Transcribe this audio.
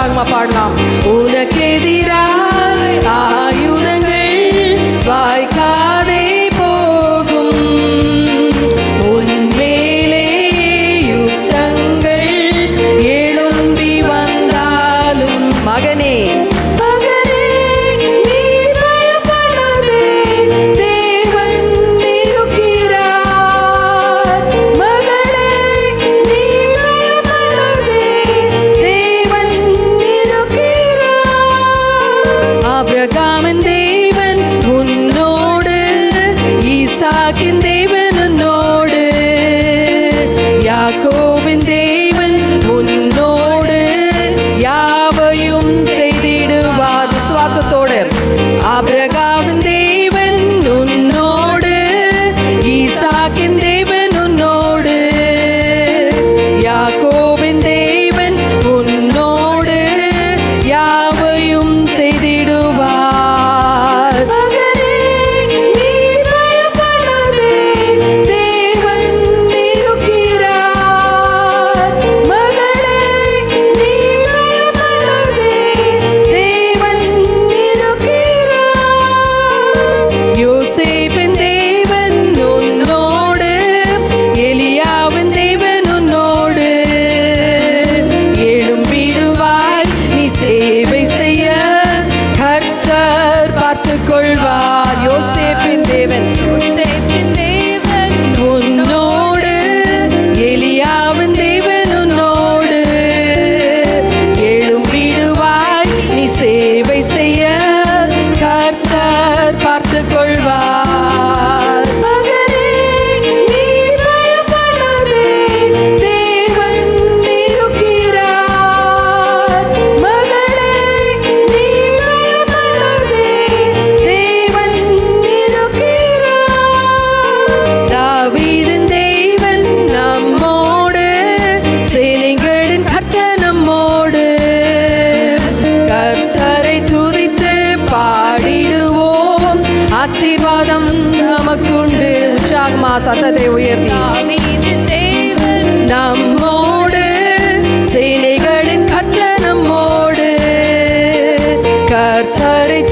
உற்சாகமா பாடலாம். உனக்கெதிராக ஆபிரகாமின் தேவன் உன்னோடு ஈசாக்கின் தேவன் உன்னோடு. யாக்கோவின் தேவன் உன்னோடு யாவையும் செய்திடுவார். விசுவாசத்தோடு. ஆபிரகாம் நமக்குண்டு. உற்சாகமா சத்தத்தை உயர்த்தி. நம்மோடு சேனைகளின் கர்த்த நம்மோடு. கர்த்தரை